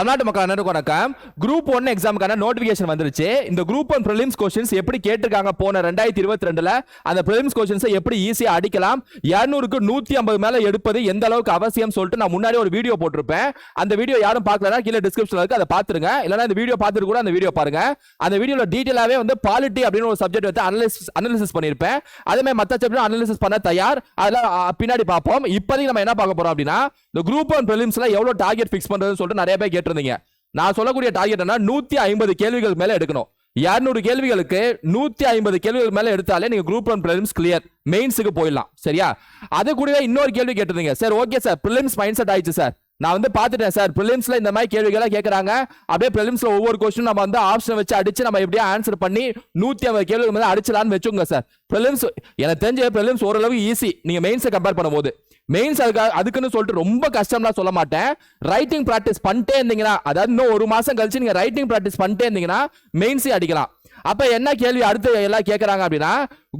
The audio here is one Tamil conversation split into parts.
தமிழ்நாட்டு மக்கள் அனைவருக்கும் வணக்கம். குரூப் ஒன் எக்ஸாமுக்கான நோட்டிபிகேஷன் வந்துருச்சு. இந்த குரூப் ஒன் ப்ரிலிம்ஸ் கொஸ்டின்ஸ் எப்படி கேட்டிருக்காங்க போன ரெண்டாயிரத்தி இருபத்தி ரெண்டுல? அந்த ப்ரிலிம்ஸ் கொஸ்டின்ஸை எப்படி ஈஸியாக அடிக்கலாம்? இரநூறுக்கு நூத்தி ஐம்பது மேல எடுப்பது எந்த அளவுக்கு அவசியம் சொல்லிட்டு நான் முன்னாடி ஒரு வீடியோ போட்டிருப்பேன். அந்த வீடியோ யாரும் பார்க்கலனா கீழே டிஸ்கிரிப்ஷன்ல இருக்கு அதை பார்த்துருங்க. இல்லைனா இந்த வீடியோ பார்த்துட்டு கூட அந்த வீடியோ பாருங்க. அந்த வீடியோல டீட்டெயிலாவே வந்து பாலிட்டி அப்படின்னு ஒரு சப்ஜெக்ட் வந்து அனலிசிஸ் அனலிசிஸ் பண்ணியிருப்பேன். அதே மாதிரி மற்ற சப்ஜெக்ட் அனலிசிஸ் பண்ண தயார். அதெல்லாம் பின்னாடி பார்ப்போம். இப்போதைக்கு நம்ம என்ன பார்க்க போறோம் அப்படின்னா இந்த குரூப் ஒன் ப்ரிலிம்ஸ்ல எவ்வளவு டார்கெட் ஃபிக்ஸ் பண்றதுன்னு சொல்லிட்டு நிறைய பேர் கேட்டிருந்தீங்க நான் சொல்லக்கூடிய டார்கெட் என்ன நூத்தி ஐம்பது கேள்விகள் மேல எடுக்கணும். இரநூறு கேள்விகளுக்கு நூத்தி ஐம்பது கேள்விகள் மேல எடுத்தாலே நீங்க குரூப் ஒன் ப்ரிலிம்ஸ் கிளியர் மெயின்ஸுக்கு போயிடலாம். சரியா? அது கூடவே இன்னொரு கேள்வி கேட்டிருந்தீங்க. Sir okay sir prelims mind set ஆயிடுச்சு சார் நான் வந்து பார்த்துட்டேன் சார் ப்ரிலிம்ஸ்ல இந்த மாதிரி கேள்விகளை கேட்கறாங்க அப்படியே ப்ரிலிம்ஸ்ல ஒவ்வொரு கொஸ்டின் நம்ம வந்து ஆப்ஷன் வச்சு அடிச்சு நம்ம எப்படியா ஆன்சர் பண்ணி நூத்தி ஐம்பது கேள்விகள் மேலே அடிச்சலான்னு வச்சுங்க சார் ப்ரிலிம்ஸ் எனக்கு தெரிஞ்ச ப்ரிலிம்ஸ் ஓரளவு ஈஸி நீங்க மெயின்ஸை கம்பேர் பண்ணும்போது. மெயின்ஸ் அதுக்கு அதுக்குன்னு சொல்லிட்டு ரொம்ப கஷ்டம்லாம் சொல்ல மாட்டேன். ரைட்டிங் ப்ராக்டிஸ் பண்ணிட்டே இருந்தீங்கன்னா அதாவது இன்னும் ஒரு மாசம் கழிச்சு நீங்க ரைட்டிங் ப்ராக்டிஸ் பண்ணிட்டே இருந்தீங்கன்னா மெயின்ஸே அடிக்கலாம். அப்ப என்ன கேள்வி அடுத்து எல்லாம் கேட்கறாங்க அப்படின்னா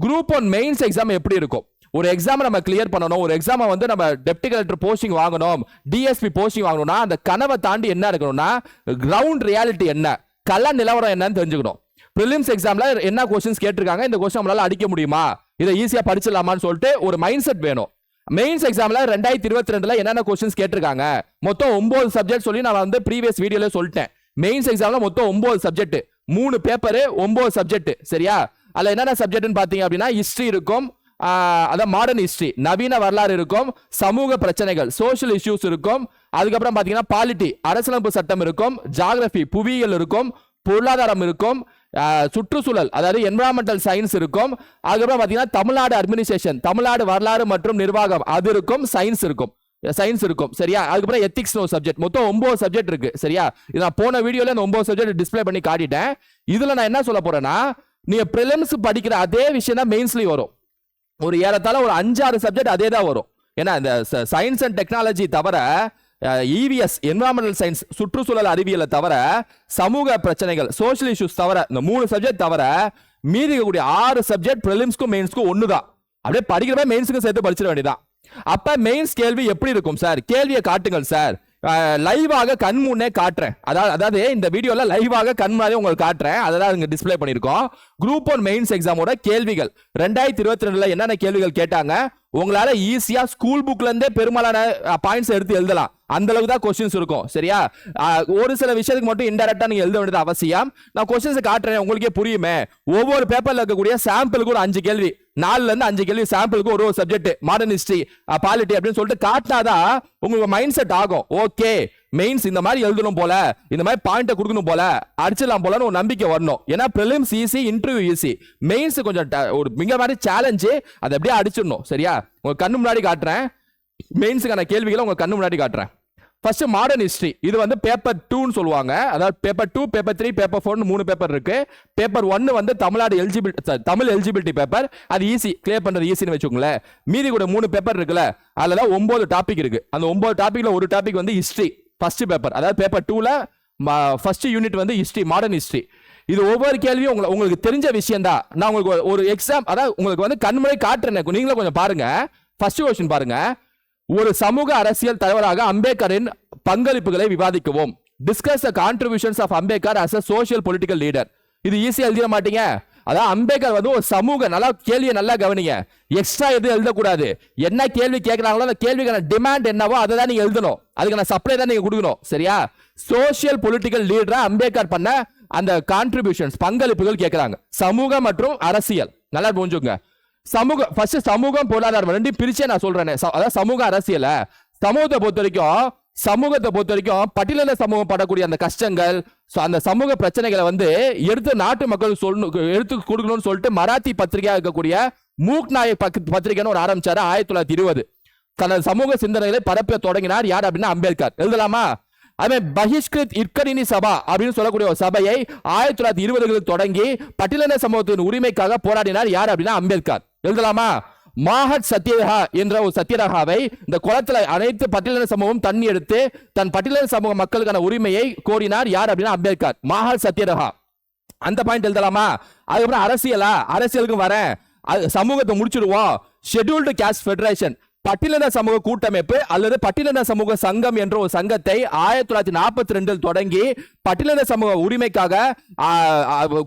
குரூப் ஒன் மெயின்ஸ் எக்ஸாம் எப்படி இருக்கும்? ஒரு எக்ஸாம் நம்ம கிளியர் பண்ணணும். ஒரு எக்ஸாமை வந்து நம்ம டெப்டி கலெக்டர் போஸ்டிங் வாங்கணும். டிஎஸ்பி போஸ்டிங் வாங்கணும்னா அந்த கனவை தாண்டி என்ன இருக்கணும்னா கிரவுண்ட் ரியாலிட்டி என்ன? கள நிலவரம் என்னன்னு தெரிஞ்சுக்கணும். ப்ரிலிம்ஸ் எக்ஸாம்ல என்ன கொஸ்டின்ஸ் கேட்டிருக்காங்க? இந்த கொஸ்டின் நம்மளால அடிக்க முடியுமா? இதை ஈஸியா படிச்சிடலாமான்னு சொல்லிட்டு ஒரு மைண்ட் செட் வேணும். மெயின்ஸ் எக்ஸாம்ல ரெண்டாயிரத்தி இருபத்தி ரெண்டுல என்னென்ன கொஸ்டின்ஸ் கேட்டிருக்காங்க? மொத்தம் ஒன்பது சப்ஜெக்ட் சொல்லி நான் வந்து ப்ரீவியஸ் வீடியோல சொல்லிட்டேன். மெயின்ஸ் எக்ஸாம்ல மொத்தம் ஒன்பது சப்ஜெக்ட் மூணு பேப்பர் ஒன்பது சப்ஜெக்ட் சரியா? அதுல என்னென்ன சப்ஜெக்ட்னு பாத்தீங்க அப்படின்னா ஹிஸ்டரி இருக்கும். அதான் மாடர்ன் ஹிஸ்டரி நவீன வரலாறு இருக்கும். சமூக பிரச்சனைகள் சோஷியல் இஷ்யூஸ் இருக்கும். அதுக்கப்புறம் பாத்தீங்கன்னா பாலிட்டி அரசியலமைப்பு சட்டம் இருக்கும். ஜாகிரபி புவியியல் இருக்கும். பொருளாதாரம் இருக்கும். சுற்றுச்சூழல் அதாவது என்வரான்மெண்டல் சயின்ஸ் இருக்கும். அதுக்கப்புறம் பார்த்தீங்கன்னா தமிழ்நாடு அட்மினிஸ்ட்ரேஷன் தமிழ்நாடு வரலாறு மற்றும் நிர்வாகம் அது இருக்கும் சயின்ஸ் இருக்கும். சயின்ஸ் இருக்கும் சரியா? அதுக்கப்புறம் எத்திக்ஸ் ஒரு சப்ஜெக்ட் மொத்தம் ஒன்பது சப்ஜெக்ட் இருக்கு சரியா? இது நான் போன வீடியோல அந்த ஒன்பது சப்ஜெக்ட் டிஸ்பிளே பண்ணி காட்டிட்டேன். இதுல நான் என்ன சொல்ல போறேன்னா நீங்க ப்ரிலிம்ஸ் படிக்கிற அதே விஷயம் தான் மெயின்ஸ்லயும் வரும். ஒரு ஏறத்தாழ ஒரு அஞ்சாறு சப்ஜெக்ட் அதே தான் வரும். ஏன்னா இந்த சயின்ஸ் அண்ட் டெக்னாலஜி தவிர இவிஎஸ் என்வரான்மெண்டல் சயின்ஸ் சுற்றுச்சூழல் அறிவியலை தவிர சமூக பிரச்சனைகள் சோஷியல் இஷ்யூஸ் தவிர இந்த மூணு சப்ஜெக்ட் தவிர மீதி இருக்கக்கூடிய ஆறு சப்ஜெக்ட் ப்ரிலிம்ஸ்க்கும் மெயின்ஸ்க்கும் ஒன்று தான் அப்படியே படிக்கிறப்ப மெயின்ஸுக்கும் சேர்த்து படிச்சிட வேண்டியதான் அப்ப மெயின்ஸ் கேள்வி எப்படி இருக்கும் சார் கேள்வியை காட்டுங்கள் சார் லைவாக கண் முன்னே காட்டுறேன். அதாவது அதாவது இந்த வீடியோவில் லைவாக கண் முன்னாடி உங்களுக்கு காட்டுறேன். அதான் இங்க டிஸ்ப்ளே பண்ணியிருக்கோம். குரூப் ஒன் மெயின்ஸ் எக்ஸாமோட கேள்விகள். ரெண்டாயிரத்தி இருபத்தி ரெண்டில் என்னென்ன கேள்விகள் கேட்டாங்க? உங்களால் ஈஸியாக ஸ்கூல் புக்லேருந்தே பெரும்பாலான பாயிண்ட்ஸ் எடுத்து எழுதலாம். அந்த அளவுக்கு தான் கொஸ்டின்ஸ் இருக்கும். சரியா? ஒரு சில விஷயத்துக்கு மட்டும் இன்டெரக்டா நீங்க எழுத வேண்டியது அவசியம். நான் கொஸ்டின்ஸ் காட்டுறேன். உங்களுக்கே புரியுமே. ஒவ்வொரு பேப்பர்ல இருக்கக்கூடிய சாம்பிளுக்கு ஒரு அஞ்சு கேள்வி. நாலுலேருந்து அஞ்சு கேள்வி சாம்பிளுக்கு ஒரு ஒரு சப்ஜெக்ட் மாடர்ன் ஹிஸ்ட்ரி பாலிட்டி அப்படின்னு சொல்லிட்டு காட்டினாதான் உங்களுக்கு மைண்ட் செட் ஆகும். ஓகே மெயின்ஸ் இந்த மாதிரி எழுதணும் போல இந்த மாதிரி பாயிண்ட்டை கொடுக்கணும் போல அடிச்சிடலாம் போலன்னு ஒரு நம்பிக்கை வரணும். ஏன்னா prelims easy interview easy mains கொஞ்சம் ட- ஒரு மிக மாதிரி சேலஞ்சு அதை அப்படியே அடிச்சிடணும். சரியா? உங்கள் கண்ணு முன்னாடி காட்டுறேன். மெயின்ஸுக்கான கேள்விகளை உங்கள் கண்ணு முன்னாடி காட்டுறேன். ஃபர்ஸ்ட் மாடர்ன் ஹிஸ்ட்ரி இது வந்து பேப்பர் டூன்னு சொல்லுவாங்க. அதாவது paper two paper three paper ஃபோர்னு மூணு பேப்பர் இருக்கு. பேப்பர் ஒன்னு வந்து Tamil Nadu eligibility Tamil eligibility paper அது ஈஸி கிளியர் பண்றது ஈஸின்னு வச்சுக்கோங்களேன். மீதி கூட மூணு பேப்பர் இருக்குல்ல அதுல ஒன்பது டாபிக் இருக்கு. அந்த ஒன்பது டாபிக்ல ஒரு டாபிக் வந்து ஹிஸ்ட்ரி ஃபர்ஸ்ட் பேப்பர் அதாவது பேப்பர் டூல ஃபர்ஸ்ட் யூனிட் வந்து ஹிஸ்ட்ரி மாடர்ன் ஹிஸ்ட்ரி இது ஒவ்வொரு கேள்வியும் உங்களுக்கு உங்களுக்கு தெரிஞ்ச விஷயம் தான் நான் உங்களுக்கு ஒரு- ஒரு எக்ஸாம் அதாவது உங்களுக்கு வந்து கண்முறை காட்டுறேன். நீங்களும் கொஞ்சம் பாருங்க. ஃபர்ஸ்ட் கொஸ்டின் பாருங்க. ஒரு சமூக அரசியல் தலைவராக அம்பேத்கரின் பங்களிப்புகளை விவாதிக்கவும். Discuss the contributions of Ambedkar as a social political leader இது ஈஸியாக எழுதிட மாட்டீங்க. அதான் அம்பேத்கர் வந்து ஒரு சமூக நல்லா கேள்வியை நல்லா கவனிங்க. எக்ஸ்ட்ரா எதுவும் எழுதக்கூடாது. என்ன கேள்வி கேட்குறாங்களோ அந்த கேள்விக்கான டிமாண்ட் என்னவோ அதை தான் நீங்கள் எழுதணும். அதுக்கான சப்ளை தான் நீங்கள் கொடுக்கணும். சரியா? சோஷியல் பொலிட்டிக்கல் லீடராக அம்பேத்கர் பண்ண அந்த கான்ட்ரிபியூஷன்ஸ் பங்களிப்புகள் கேட்குறாங்க. சமூக மற்றும் அரசியல். நல்லா புரிஞ்சுங்க சமூக ஃபர்ஸ்ட் சமூகம் பொருளாதாரம் ரெண்டும் பிரிச்சே நான் சொல்றேன். அதாவது சமூக அரசியல சமூகத்தை பொறுத்த வரைக்கும் சமூகத்தை பொறுத்த வரைக்கும் பட்டியலின சமூகம் படக்கூடிய அந்த கஷ்டங்கள் ஸோ அந்த சமூக பிரச்சனைகளை வந்து எடுத்து நாட்டு மக்கள் சொல்லணும் எடுத்து கொடுக்கணும்னு சொல்லிட்டு மராத்தி பத்திரிகையா இருக்கக்கூடிய மூக் நாயக் பக்- பத்திரிகைன்னு ஒரு ஆரம்பிச்சாரு ஆயிரத்தி தொள்ளாயிரத்தி இருபது. தனது சமூக சிந்தனைகளை பரப்ப தொடங்கினார் யார் அப்படின்னா அம்பேத்கர். எழுதலாமா? அதே பகிஷ்கிருத் இற்கரினி சபா அப்படின்னு சொல்லக்கூடிய ஒரு சபையை ஆயிரத்தி தொள்ளாயிரத்தி இருபதுகளில் தொடங்கி பட்டியலின சமூகத்தின் உரிமைக்காக போராடினார் யார் அப்படின்னா அம்பேத்கர். எழுதலாமா? மாஹட் சத்யரகா என்ற ஒரு சத்யரகாவை இந்த குளத்துல அனைத்து பட்டியலின சமூகம் தண்ணி எடுத்து தன் பட்டியலின சமூக மக்களுக்கான உரிமையை கோரினார் யார் அப்படின்னா அம்பேத்கர். மாஹட் சத்யரகா. அந்த பாயிண்ட் எழுதலாமா? அதுக்கப்புறம் அரசியலா? அரசியலுக்கு வரேன். அது சமூகத்தை முடிச்சிடுவோம். ஷெட்யூல்டு கேஸ்ட் ஃபெடரேஷன் பட்டியலின சமூக கூட்டமைப்பு அல்லது பட்டியலின சமூக சங்கம் என்ற ஒரு சங்கத்தை ஆயிரத்தி தொள்ளாயிரத்தி நாற்பத்தி ரெண்டில் தொடங்கி பட்டியலின சமூக உரிமைக்காக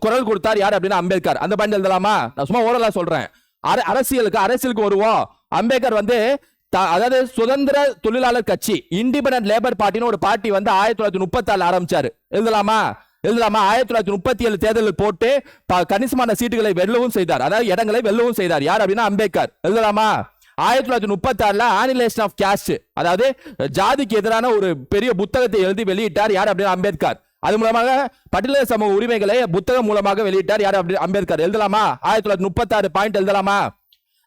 குரல் கொடுத்தார் யார் அப்படின்னா அம்பேத்கர். அந்த பாயிண்ட் எழுதலாமா? நான் சும்மா ஓரலா சொல்றேன். அரசியலுக்கு அரசியலுக்கு வருவோம் அம்பேத்கர் வந்து அதாவது சுதந்திர தொழிலாளர் கட்சி இண்டிபெண்டன்ட் லேபர் பார்ட்டின்னு ஒரு பார்ட்டி வந்து ஆயிரத்தி தொள்ளாயிரத்தி முப்பத்தாறு ஆரம்பிச்சாரு. எழுதலாமா? எழுதலாமா? ஆயிரத்தி தொள்ளாயிரத்தி முப்பத்தி ஏழு தேர்தலில் போட்டு ப- கணிசமான சீட்டுகளை வெல்லவும் செய்தார். அதாவது இடங்களை வெல்லவும் செய்தார். யார் அப்படின்னா அம்பேத்கர். எழுதலாமா? ஆயிரத்தி தொள்ளாயிரத்தி முப்பத்தி ஆறுல ஆனிலேஷன் ஆஃப் கேஸ்ட் அதாவது ஜாதிக்கு எதிரான ஒரு பெரிய புத்தகத்தை எழுதி வெளியிட்டார். யார் அப்படின்னா அம்பேத்கர். அது மூலமாக பட்டியல சமூக உரிமைகளை புத்தகம் மூலமாக வெளியிட்டார் யார்? அப்படி அம்பேத்கர். எழுதலாமா? ஆயிரத்தி தொள்ளாயிரத்தி முப்பத்தாறு பாயிண்ட் எழுதலாமா?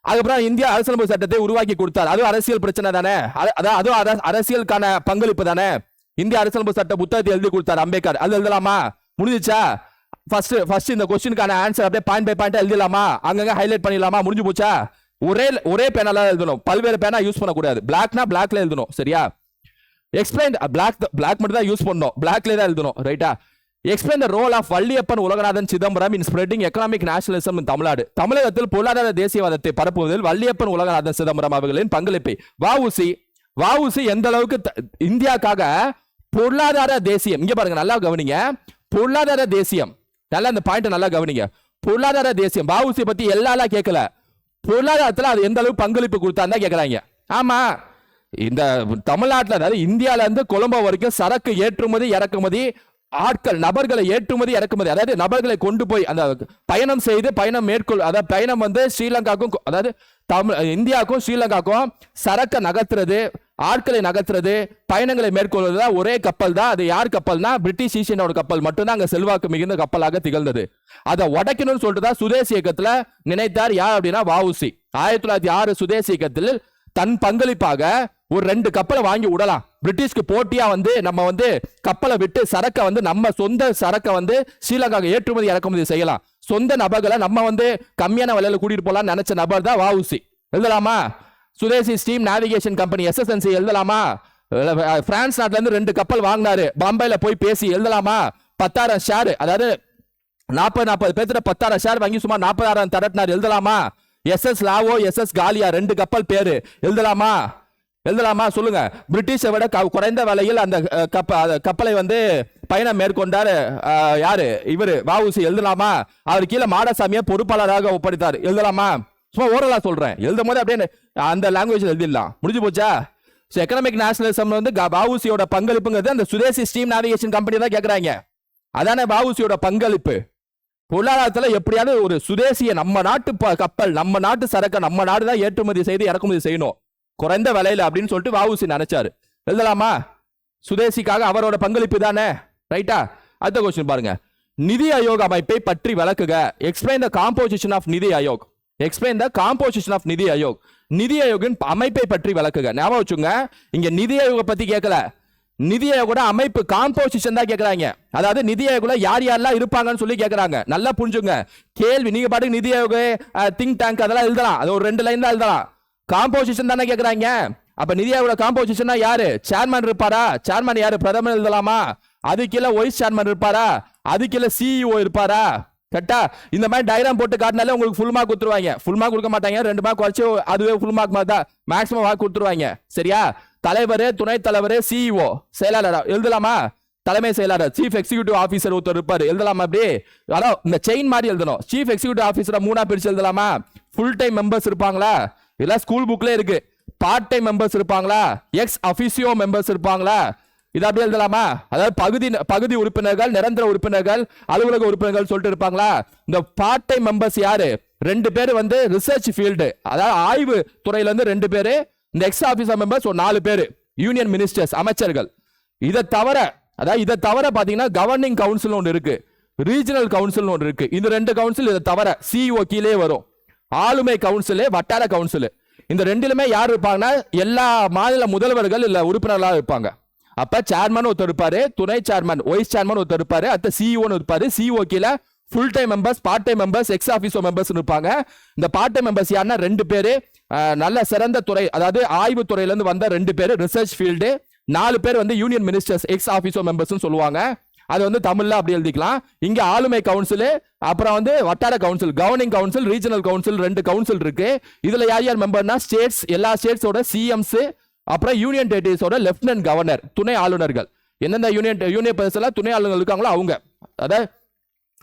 அதுக்கப்புறம் இந்திய அரசியலமைப்பு சட்டத்தை உருவாக்கி கொடுத்தார். அதுவும் அரசியல் பிரச்சனை தானே? அது- அதான் அதுவும் அரசியலுக்கான பங்களிப்பு தானே? இந்திய அரசியலமைப்பு சட்ட புத்தகத்தை எழுதி கொடுத்தார் அம்பேத்கர். அது எழுதலாமா? முடிஞ்சுச்சா? ஃபர்ஸ்ட் ஃபர்ஸ்ட் இந்த கொஸ்டினுக்கான ஆன்சர் அப்படியே பாயிண்ட் பை பாயிண்ட் எழுதலாமா? அங்கங்க ஹைலைட் பண்ணிடலாமா? முடிஞ்சு போச்சா? ஒரே ஒரே பேனால எழுதணும். பல்வேறு பேனா யூஸ் பண்ணக்கூடாது. பிளாக்னா பிளாக்ல எழுதணும். சரியா? எக்ஸ்பிளைன் பிளாக் பிளாக் மட்டும் தான் யூஸ் பண்ணணும் பிளாக்ல தான் எழுதணும் ரைட்டா explain the role of Valliappan Ulaganathan Chidambaram in spreading economic nationalism in Tamil Nadu. தமிழகத்தில் பொருளாதார தேசியவாதத்தை பரப்புவதில் வள்ளியப்பன் உலகநாதன் சிதம்பரம் அவர்களின் பங்களிப்பை. வஉசி வஉசி எந்த அளவுக்கு த- இந்தியாக்காக பொருளாதார தேசியம் இங்க பாருங்க நல்லா கவனிங்க. பொருளாதார தேசியம் நல்லா இந்த பாயிண்ட் நல்லா கவனிங்க. பொருளாதார தேசியம் வஉசி பத்தி எல்லாலாம் கேட்கல பொருளாதாரத்தில் அது எந்த அளவுக்கு பங்களிப்பு கொடுத்தாருன்னு கேட்கறாங்க ஆமா. இந்த தமிழ்நாட்டில் அதாவது இந்தியால இருந்து கொலம்போ வரைக்கும் சரக்கு ஏற்றுமதி இறக்குமதி ஆட்கள் நபர்களை ஏற்றுமதி இறக்குமதி அதாவது நபர்களை கொண்டு போய் அந்த பயணம் செய்து பயணம் மேற்கொள் அதாவது பயணம் வந்து ஸ்ரீலங்காக்கும் அதாவது தமிழ் இந்தியாவுக்கும் ஸ்ரீலங்காக்கும் சரக்கை நகர்த்துறது ஆட்களை நகர்த்துறது பயணங்களை மேற்கொள்வது தான் ஒரே கப்பல் தான். அது யார் கப்பல்னா பிரிட்டிஷ் ஈஷியனோட கப்பல் மட்டும்தான் அங்கே செல்வாக்கு மிகுந்த கப்பலாக திகழ்ந்தது. அதை உடைக்கணும்னு சொல்லிட்டு தான் சுதேசி இயக்கத்தில் நினைத்தார் யார் அப்படின்னா வாவுசி ஆயிரத்தி தொள்ளாயிரத்தி ஆறு சுதேசி இயக்கத்தில் தன் பங்களிப்பாக ஒரு ரெண்டு கப்பலை வாங்கி விடலாம். பிரிட்டிஷ்க்கு போட்டியா வந்து நம்ம வந்து கப்பலை விட்டு சரக்கை வந்து நம்ம சொந்த சரக்கை வந்து ஸ்ரீலங்காவுக்கு ஏற்றுமதி இறக்குமதி செய்யலாம். சொந்த நபர்களை நம்ம வந்து கம்மியான விலையில கூட்டிட்டு போலாம்னு நினைச்ச நபர் தான் வஉசி. எழுதலாமா? Swadeshi steam navigation company SSNC எழுதலாமா? பிரான்ஸ் நாட்டுல இருந்து ரெண்டு கப்பல் வாங்கினாரு. பாம்பேல போய் பேசி எழுதலாமா? பத்தாயிரம் ஷேர். அதாவது நாற்பது நாற்பது பேர்த்துல பத்தாயிரம் ஷேர் வாங்கி சுமார் நாற்பதாயிரம் தரட்டினார். எழுதலாமா? S S Lawoe S S Galia ரெண்டு கப்பல் பேரு. எழுதலாமா? எழுதலாமா? சொல்லுங்க. பிரிட்டிஷை விட க- குறைந்த விலையில் அந்த கப்ப அந்த கப்பலை வந்து பயணம் மேற்கொண்டார் யாரு? இவர். வாவுசி எழுதலாமா? அவர் கீழே மாடசாமியை பொறுப்பாளராக ஒப்படைத்தார். எழுதலாமா? சும்மா ஓரலா சொல்றேன். எழுதும் போது அப்படியே அந்த லாங்குவேஜ் எழுதிடலாம். முடிஞ்சு போச்சா? ஸோ எக்கனாமிக் நேஷனலிசம் வந்து க- பங்களிப்புங்கிறது அந்த சுதேசி ஸ்டீம் நேவிகேஷன் கம்பெனி தான் கேட்குறாங்க அதானே வஉசியோட பங்களிப்பு? பொருளாதாரத்தில் எப்படியாவது ஒரு சுதேசிய நம்ம நாட்டு கப்பல் நம்ம நாட்டு சரக்கை நம்ம நாடு தான் ஏற்றுமதி செய்து இறக்குமதி செய்யணும். குறைந்த விலையில அப்படின்னு சொல்லிட்டு வாவுசி நினைச்சாரு. எழுதலாமா? சுதேசிக்காக அவரோட பங்களிப்பு தானே? ரைட்டா அடுத்த கொஸ்டின் பாருங்க. நிதி ஆயோக் அமைப்பை பற்றி விளக்குக. Explain the composition of NITI Aayog. Explain the composition of NITI Aayog. NITI ஆயோகின் அமைப்பை பற்றி விளக்குக. ஞாபகம் வச்சுங்க இங்க நிதி ஆயோக பத்தி கேட்கல. நிதி ஆயோகோட அமைப்பு காம்போசிஷன் தான் கேட்கறாங்க. அதாவது நிதி ஆயோகுல யார் யாரெல்லாம் இருப்பாங்கன்னு சொல்லி கேட்கறாங்க. நல்லா புரிஞ்சுங்க கேள்வி நீங்க பாட்டுக்கு நிதி ஆயோக திங்க் டேங்க் அதெல்லாம் எழுதலாம். அது ஒரு ரெண்டு லைன் தான் எழுதலாம். காம்போசிஷன் தானே கேட்குறாங்க அப்ப நிதியாவோட காம்போசிஷனா யாரு? சேர்மேன் இருப்பாரா? சேர்மேன் யாரு? பிரதமர் எழுதலாமா? அது கீழே வைஸ் சேர்மன் இருப்பாரா அது கீழே சிஇஓ இருப்பாரா? கரெக்டா இந்த மாதிரி டைரம் போட்டு காட்டினாலே உங்களுக்கு ஃபுல் மார்க் கொடுத்துருவாங்க. ஃபுல் மார்க் கொடுக்க மாட்டாங்க. ரெண்டு மார்க் குறைச்சி அதுவே ஃபுல் மார்க் மாதிரி தான் மேக்ஸிமம் மார்க் கொடுத்துருவாங்க. சரியா? தலைவர் துணைத் தலைவர் சிஇஓ செயலாளர்? எழுதலாமா? தலைமை செயலாளர். சீஃப் எக்ஸிக்யூட்டிவ் ஆஃபீஸர் ஒருத்தர் இருப்பார். எழுதலாமா அப்படி? அதான் இந்த செயின் மாதிரி எழுதணும். சீஃப் எக்ஸிக்யூட்டிவ் ஆஃபீஸரை மூணா பிரிச்சு எழுதலாமா? ஃபுல் டைம் மெம்பர்ஸ் இருப்பாங்களா? இதெல்லாம் ஸ்கூல் புக்ல இருக்கு. பார்ட் டைம் மெம்பர்ஸ் இருப்பாங்களா? எக்ஸ் அஃபிசியோ மெம்பர்ஸ் இருப்பாங்களா? இது அப்படியே எழுதலாமா? அதாவது பகுதி பகுதி உறுப்பினர்கள் நிரந்தர உறுப்பினர்கள் அலுவலக உறுப்பினர்கள் சொல்லிட்டு இருப்பாங்களா? இந்த பார்ட் டைம் மெம்பர்ஸ் யாரு? ரெண்டு பேர் வந்து ரிசர்ச் ஃபீல்டு அதாவது ஆய்வு துறையில இருந்து ரெண்டு பேரு இந்த எக்ஸ் ஆஃபீஸர் மெம்பர்ஸ் ஒரு நாலு பேர் யூனியன் மினிஸ்டர்ஸ் அமைச்சர்கள். இதை தவிர அதாவது இதை தவிர பார்த்தீங்கன்னா கவர்னிங் கவுன்சில் ஒன்று இருக்கு. ரீஜனல் கவுன்சில் ஒன்று இருக்கு. இந்த ரெண்டு கவுன்சில் இதை தவிர சிஇஓ கீழே வரும். ஆளுமை கவுன்சிலு வட்டார கவுன்சிலு இந்த ரெண்டிலுமே யார் இருப்பாங்கன்னா எல்லா மாநில முதல்வர்கள் இல்லை உறுப்பினர்களாக இருப்பாங்க. அப்போ சேர்மன் ஒருத்தர் இருப்பார் துணை சேர்மன் வைஸ் சேர்மன் ஒருத்தர் இருப்பார் அடுத்த சிஇஓன்னு இருப்பார். சிஇஓ கீழே full time members part time members ex officio members இருப்பாங்க. இந்த பார்ட் டைம் மெம்பர்ஸ் யாருன்னா ரெண்டு பேர். நல்ல சிறந்த துறை அதாவது ஆய்வு துறையிலேருந்து வந்த ரெண்டு பேர் ரிசர்ச் ஃபீல்டு நாலு பேர் வந்து யூனியன் மினிஸ்டர்ஸ் எக்ஸ் ஆஃபீஸோ மெம்பர்ஸ்னு சொல்லுவாங்க. அது வந்து தமிழ்ல அப்படி எழுதிக்கலாம். இங்க ஆளுமை கவுன்சில் அப்புறம் வந்து வட்டார council governing council regional council ரெண்டு கவுன்சில் இருக்கு. இதுல யார் யார் மெம்பர்னா ஸ்டேட்ஸ் எல்லா ஸ்டேட்ஸோட சிஎம்ஸ் அப்புறம் யூனியன் டெரிட்டரிஸோட லெப்டினன்ட் கவர்னர் துணை ஆளுநர்கள். எந்தெந்த யூனியன் யூனியன் பிரதேசத்தில் துணை ஆளுநர்கள் இருக்காங்களோ அவங்க. அதாவது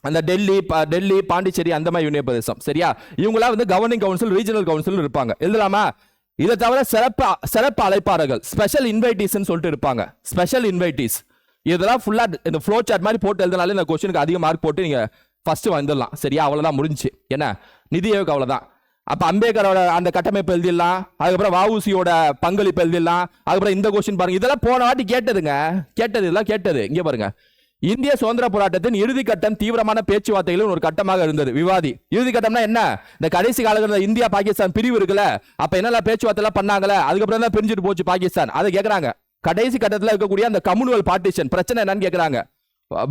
அந்த டெல்லி ப- டெல்லி பாண்டிச்சேரி அந்த மாதிரி யூனியன் பிரதேசம் சரியா? இவங்களாம் வந்து கவர்னிங் கவுன்சில் ரீஜனல் கவுன்சில் இருப்பாங்க. எழுதலாமா இதை தவிர சிறப்பு சிறப்பு அழைப்பாளர்கள் ஸ்பெஷல் இன்வைட்டிஸ்ன்னு சொல்லிட்டு இருப்பாங்க. ஸ்பெஷல் இன்வைட்டிஸ் இதெல்லாம் ஃபுல்லாக இந்த ஃப்ளோ சார்ட் மாதிரி போட்டு எழுதினாலே இந்த கொஸ்டினுக்கு அதிக மார்க் போட்டு நீங்கள் ஃபஸ்ட்டு வந்துடலாம். சரியா? அவ்வளோதான் முடிஞ்சுச்சு. என்ன? நிதி ஆயோக் அப்போ அம்பேத்கரோட அந்த கட்டமைப்பு எழுதிடலாம். அதுக்கப்புறம் வவுசியோட பங்களிப்பு எழுதிடலாம். அதுக்கப்புறம் இந்த கொஸ்டின் பாருங்க. இதெல்லாம் போன வாட்டி கேட்டதுங்க. கேட்டது இதெல்லாம் கேட்டது. இங்கே பாருங்க. இந்திய சுதந்திர போராட்டத்தின் இறுதி கட்டம் தீவிரமான பேச்சுவார்த்தைகளும் ஒரு கட்டமாக இருந்தது. விவாதி. இறுதி கட்டம்னா என்ன? இந்த கடைசி காலகட்டத்தில் இந்தியா பாகிஸ்தான் பிரிவு இருக்குல்ல? அப்ப என்னெல்லாம் பேச்சுவார்த்தை எல்லாம் பண்ணாங்கல்ல? அதுக்கப்புறம் தான் பிரிஞ்சுட்டு போச்சு பாகிஸ்தான். அதை கேட்குறாங்க கடைசி கட்டத்தில் இருக்கக்கூடிய அந்த கம்யூனல் பார்ட்டிஷன் பிரச்சனை என்னன்னு கேட்குறாங்க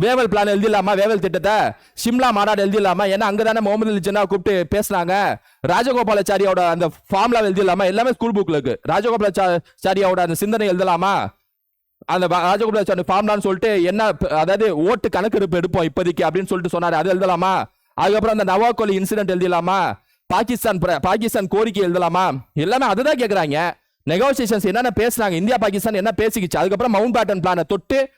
வேவல் பிளான் எழுதிடலாமா? வேவல் திட்டத்தை? சிம்லா மாநாடு எழுதிடலாமா? ஏன்னா அங்கதானே முகமது அலி ஜின்னா கூப்பிட்டு பேசுனாங்க ராஜகோபாலாச்சாரியோட அந்த ஃபார்ம்ல எழுதிடலாமா? எல்லாமே ஸ்கூல் புக்கில் இருக்கு. ராஜகோபாலாச்சாரியோட அந்த சிந்தனை எழுதலாமா? அந்த ராஜகோபாலாச்சாரி ஃபார்ம்லான்னு சொல்லிட்டு என்ன அதாவது ஓட்டு கணக்கெடுப்பு எடுப்போம் இப்போதைக்கு அப்படின்னு சொல்லிட்டு சொன்னார். அது எழுதலாமா? அதுக்கப்புறம் அந்த நவாக்கோலி இன்சிடென்ட் எழுதிடலாமா? பாகிஸ்தான் பாகிஸ்தான் கோரிக்கை எழுதலாமா? எல்லாமே அதுதான் கேட்குறாங்க நெகோசியேஷன்ஸ் என்னென்ன பேசுனாங்க? இந்தியா பாகிஸ்தான் என்ன பேசிக்கிச்சு? அதுக்கப்புறம் மவுண்ட் பேட்டன் பிளானை தொட்டு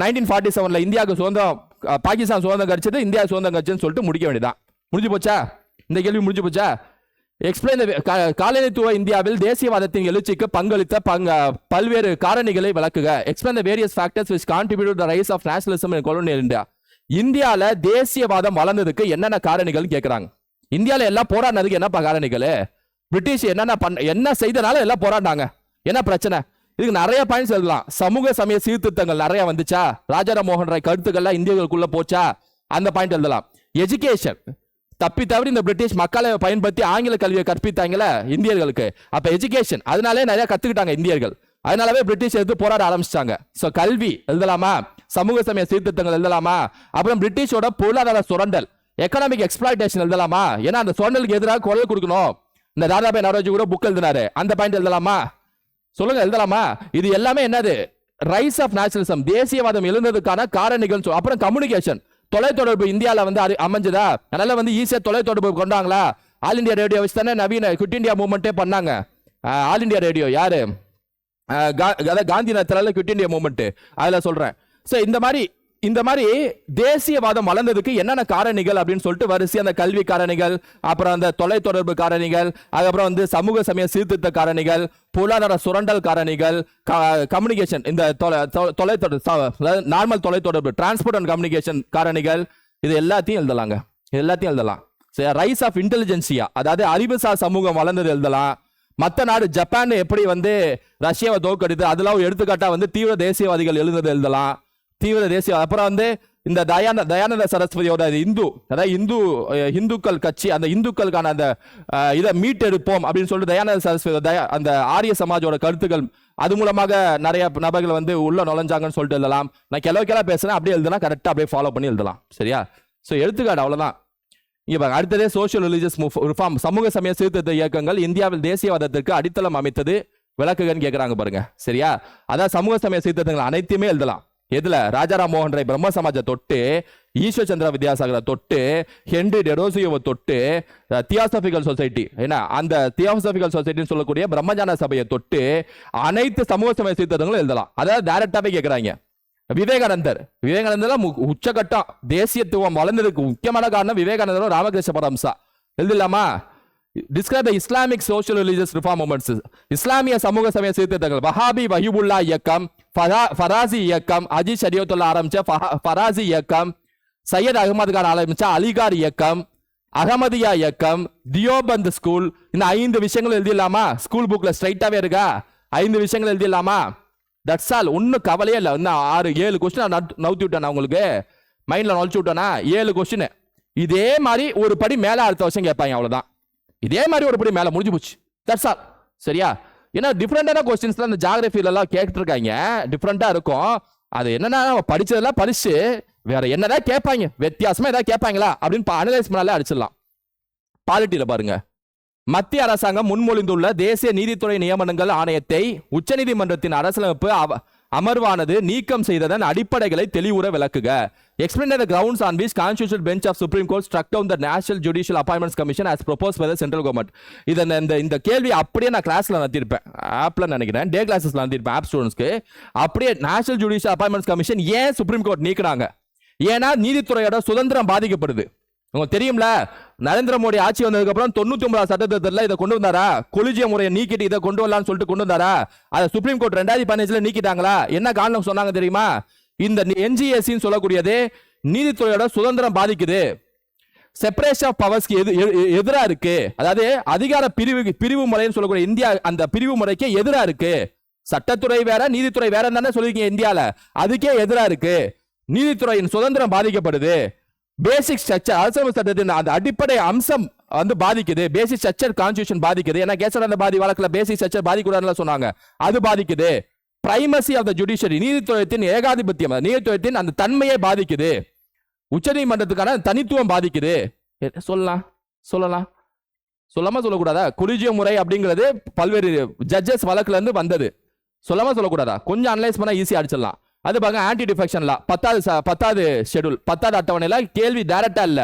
நைன்டீன் ஃபார்ட்டி செவனில் இந்தியாவுக்கு சுதந்திரம் பாகிஸ்தான் சுதந்திரம் கடிச்சது இந்தியா சுதந்திரம் கடிச்சுன்னு சொல்லிட்டு முடிக்க வேண்டியதான் முடிஞ்சு போச்சா? இந்த கேள்வி முடிஞ்சு போச்சா? எக்ஸ்பிளைன் காலனித்துவ இந்தியாவில் தேசியவாதத்தின் எழுச்சிக்கு பங்களித்த பங்க பல்வேறு காரணிகளை விளக்குக. Explain the various factors which contribute rise of rise of nationalism in colonial தேசியவாதம் வளர்ந்ததுக்கு என்னென்ன காரணிகள் கேட்குறாங்க இந்தியாவில் எல்லாம் போராடினதுக்கு என்னப்பா காரணிகள்? பிரிட்டிஷ் என்னென்ன பண்ண என்ன செய்தனால எல்லாம் போராடினாங்க. என்ன பிரச்சனை? இதுக்கு நிறைய பாயிண்ட்ஸ் எழுதலாம். சமூக சமய சீர்திருத்தங்கள் நிறைய வந்துச்சா? ராஜாராம் மோகன் ராய் கருத்துக்கள்லாம் இந்தியர்களுக்குள்ள போச்சா? அந்த பாயிண்ட் எழுதலாம். எஜுகேஷன் தப்பி தவறி இந்த பிரிட்டிஷ் மக்களை பயன்படுத்தி ஆங்கில கல்வியை கற்பித்தாங்கல்ல இந்தியர்களுக்கு. அப்ப எஜுகேஷன் அதனாலே நிறைய கத்துக்கிட்டாங்க இந்தியர்கள். அதனாலவே பிரிட்டிஷ் எடுத்து போராட ஆரம்பிச்சிட்டாங்க. ஸோ கல்வி எழுதலாமா? சமூக சமய சீர்திருத்தங்கள் எழுதலாமா? அப்புறம் பிரிட்டிஷோட பொருளாதார சுரண்டல். எக்கனாமிக் எக்ஸ்பிளாய்டேஷன் எழுதலாமா? ஏன்னா அந்த சுரண்டலுக்கு எதிராக குரல் கொடுக்கணும். இந்த தாதாபாய் நரோஜி கூட புக் எழுதினாரு. அந்த பாயிண்ட் எழுதலாமா? சொல்லுங்க எழுதலாமா? இது எல்லாமே என்னது? ரைஸ் ஆஃப் நேஷனலிசம் தேசியவாதம் எழுந்ததுக்கான காரணிகள் சொல்- அப்புறம் கம்யூனிகேஷன் தொலைத்தொடர்பு இந்தியாவில் வந்து அது அமைஞ்சதா? அதனால வந்து ஈஸியாக தொலைத்தொடர்பு கொண்டாங்களா? ஆல் இந்தியா ரேடியோ வச்சு தானே நவீன குட் இந்தியா மூவ்மெண்ட்டே பண்ணாங்க. ஆல் இந்தியா ரேடியோ யாரு? கா- அதாவது காந்தி நேரத்தில் குட் இந்தியா மூவ்மெண்ட் அதில் சொல்கிறேன் ஸோ இந்த மாதிரி இந்த மாதிரி தேசியவாதம் வளர்ந்ததுக்கு என்னென்ன காரணிகள் அப்படின்னு சொல்லிட்டு வரிசை அந்த கல்வி காரணிகள் அப்புறம் அந்த தொலைத்தொடர்பு காரணிகள் அதுக்கப்புறம் வந்து சமூக சமய சீர்திருத்த காரணிகள் பொருளாதார சுரண்டல் காரணிகள் கம்யூனிகேஷன் இந்த தொலை- தொ- தொலைத்தொடர்பு நார்மல் தொலைத்தொடர்பு டிரான்ஸ்போர்ட் அண்ட் கம்யூனிகேஷன் காரணிகள் இது எல்லாத்தையும் எழுதலாங்க. எல்லாத்தையும் எழுதலாம். ரைஸ் ஆஃப் இன்டெலிஜென்சியா அதாவது அறிவுசார் சமூகம் வளர்ந்தது எழுதலாம். மற்ற நாடு ஜப்பான் எப்படி வந்து ரஷ்யாவை தோக்கடித்து அதெல்லாம் எடுத்துக்காட்டா வந்து தீவிர தேசியவாதிகள் எழுந்தது எழுதலாம். தீவிர தேசிய அப்புறம் வந்து இந்த தயானந்த தயானந்த சரஸ்வதியோட அது இந்து அதாவது இந்து இந்துக்கள் கட்சி அந்த இந்துக்களுக்கான அந்த இதை மீட்டெடுப்போம் அப்படின்னு சொல்லிட்டு தயானந்த சரஸ்வதி தயா அந்த ஆரிய சமாஜோட கருத்துக்கள் அது மூலமாக நிறைய நபர்கள் வந்து உள்ள நுழைஞ்சாங்கன்னு சொல்லிட்டு எழுதலாம். நான் கிளவுக்கெல்லாம் பேசுறேன் அப்படியே எழுதுனா கரெக்டாக அப்படியே ஃபாலோ பண்ணி எழுதலாம். சரியா? ஸோ எடுத்துக்காடு அவ்வளோதான் இங்கே பாருங்க அடுத்ததே சோஷியல் ரிலீஜியஸ் ரிஃபார்ம் சமூக சமய சீர்திருத்த இயக்கங்கள் இந்தியாவில் தேசியவாதத்திற்கு அடித்தளம் அமைத்தது விளக்குகன்னு கேட்குறாங்க பாருங்க. சரியா? அதான் சமூக சமய சீர்திருத்தங்கள் அனைத்தையுமே எழுதலாம். எதுல? ராஜாராம் மோகன் ராய் பிரம்ம சமாஜ தொட்டு ஈஸ்வர் சந்திர வித்யாசாகரை தொட்டு ஹென்ரி டெரோசியோவை தொட்டு தியாசபிகல் சொசைட்டி. என்ன? அந்த தியாசபிகல் சொசைட்டின்னு சொல்லக்கூடிய பிரம்மஞான சபையை தொட்டு அனைத்து சமூக சமய சீர்திருத்தங்களும் எழுதலாம். அதாவது டைரக்டாவே கேட்குறாங்க விவேகானந்தர். விவேகானந்தர் உச்சகட்டம். தேசியத்துவம் வளர்ந்ததுக்கு முக்கியமான காரணம் விவேகானந்தரும் ராமகிருஷ்ண பரம்சா. எழுதலாமா describe Islamic social religious reform movements இஸ்லாமிய சமூக சமய சீர்திருத்தங்கள் வஹாபி வஹிபுல்லா இயக்கம் ஃபரா- ஃபராசி இயக்கம் அஜித் ஷரியத்துல்லா ஆரம்பிச்ச ஃபஹா- ஃபராசி இயக்கம் சையத் அகமது கான் ஆரம்பிச்ச அலிகார் இயக்கம் அகமதியா இயக்கம் தியோபந்த் ஸ்கூல் இந்த ஐந்து விஷயங்கள் எழுதிடலாமா? ஸ்கூல் புக்ல ஸ்ட்ரைட்டாவே இருக்கா? ஐந்து விஷயங்கள் எழுதிடலாமா? தட்ஸ் ஆல் ஒன்றும் கவலையே இல்லை. இன்னும் ஆறு ஏழு கொஸ்டின் நவுத்தி விட்டேன் உங்களுக்கு. மைண்டில் நுழைச்சி விட்டேனா? ஏழு கொஸ்டின் இதே மாதிரி ஒரு படி மேலே அடுத்த வருஷம் கேட்பாங்க. அவ்வளோதான் இதே மாதிரி ஒரு படி முடிஞ்சு போச்சு. தட்ஸ் ஆல் சரியா? ஏன்னா டிஃப்ரெண்டான கொஸ்டின்ஸ் இந்த ஜாகிரபிலெல்லாம் கேட்டுருக்காங்க டிஃப்ரெண்டா இருக்கும். அது என்னன்னா நம்ம படிச்சதெல்லாம் படிச்சு வேற என்னதான் கேட்பாங்க? வித்தியாசமா ஏதாவது கேட்பாங்களா? அப்படின்னு அனலைஸ் பண்ணாலே அடிச்சிடலாம். பாலிட்டியில பாருங்க. மத்திய அரசாங்கம் முன்மொழிந்துள்ள தேசிய நீதித்துறை நியமனங்கள் ஆணையத்தை உச்சநீதிமன்றத்தின் அரசியலமைப்பு அவ- அமர்வானது நீக்கம் செய்ததன் அடிப்படைகளை தெளிவுற விளக்குக. Explain the grounds on which constitution bench of supreme court struck down the national judicial appointments commission as propose by the central government இதை இந்த இந்த கேள்வி அப்படியே நான் கிளாஸில் நடத்திருப்பேன் ஆப்பில் நினைக்கிறேன். டே கிளாஸஸ்ல நடத்திருப்பேன் ஆப் ஸ்டூடெண்ட்ஸ்க்கு அப்படியே நேஷனல் ஜுடிஷியல் அப்பாயின்மெண்ட்ஸ் கமிஷன் ஏன் சுப்ரீம் கோர்ட் நீக்கிறாங்க? ஏன்னா நீதித்துறையோட சுதந்திரம் பாதிக்கப்படுது. உங்களுக்கு தெரியும்ல நரேந்திர மோடி ஆட்சி வந்ததுக்கு அப்புறம் தொண்ணூத்தி ஒன்பதாம் சட்டத்திட்டத்தில் இதை கொண்டு வந்தாரா? கொலிஜிய முறையை நீக்கிட்டு இதை கொண்டு வரலாம்னு சொல்லிட்டு கொண்டு வந்தாரா? அதை சுப்ரீம் கோர்ட் ரெண்டாயிரத்தி பதினஞ்சுல நீக்கிட்டாங்களா? என்ன காரணம் சொன்னாங்க தெரியுமா? இந்த என்ஜிஎஸ்சின்னு சொல்லக்கூடியது நீதித்துறையோட சுதந்திரம் பாதிக்குது. செப்பரேஷன் ஆஃப் பவர்ஸ்க்கு எது எதிராக இருக்கு? அதாவது அதிகார பிரிவு பிரிவு முறைன்னு சொல்லக்கூடிய இந்தியா அந்த பிரிவு முறைக்கு எதிராக இருக்கு. சட்டத்துறை வேற நீதித்துறை வேற தானே சொல்லியிருக்கீங்க இந்தியாவில் அதுக்கே எதிராக இருக்கு. நீதித்துறையின் சுதந்திரம் பாதிக்கப்படுது. பேசிக் ஸ்ட்ரக்சர் அரசமைப்பு சட்டத்தின் அந்த அடிப்படை அம்சம் வந்து பாதிக்குது. பேசிக் ஸ்ட்ரக்சர் கான்ஸ்டியூஷன் பாதிக்குது. ஏன்னா கேசராந்த பாதி வழக்கில் பேசிக் ஸ்ட்ரக்சர் பாதிக்கூடாதுன்னு சொன்னாங்க. அது பாதிக்குது. பிரைமசி ஆஃப் த ஜுடிஷியரி நீதித்துறையத்தின் ஏகாதிபத்தியம் நீதித்துறையத்தின் அந்த தன்மையை பாதிக்குது. உச்சநீதிமன்றத்துக்கான தனித்துவம் பாதிக்குது. சொல்லலாம் சொல்லலாம். சொல்லாம சொல்லக்கூடாதா? குலிஜிய முறை அப்படிங்கிறது பல்வேறு ஜட்ஜஸ் வழக்குல இருந்து வந்தது. சொல்லாம சொல்லக்கூடாதா? கொஞ்சம் அனலைஸ் பண்ணா ஈஸியா அடிச்சிடலாம். அது பாருங்க ஆன்டி டிஃபெக்ஷன்ல பத்தாவது பத்தாவது ஷெட்யூல் பத்தாவது அட்டவணையில் கேள்வி டேரக்டா இல்ல.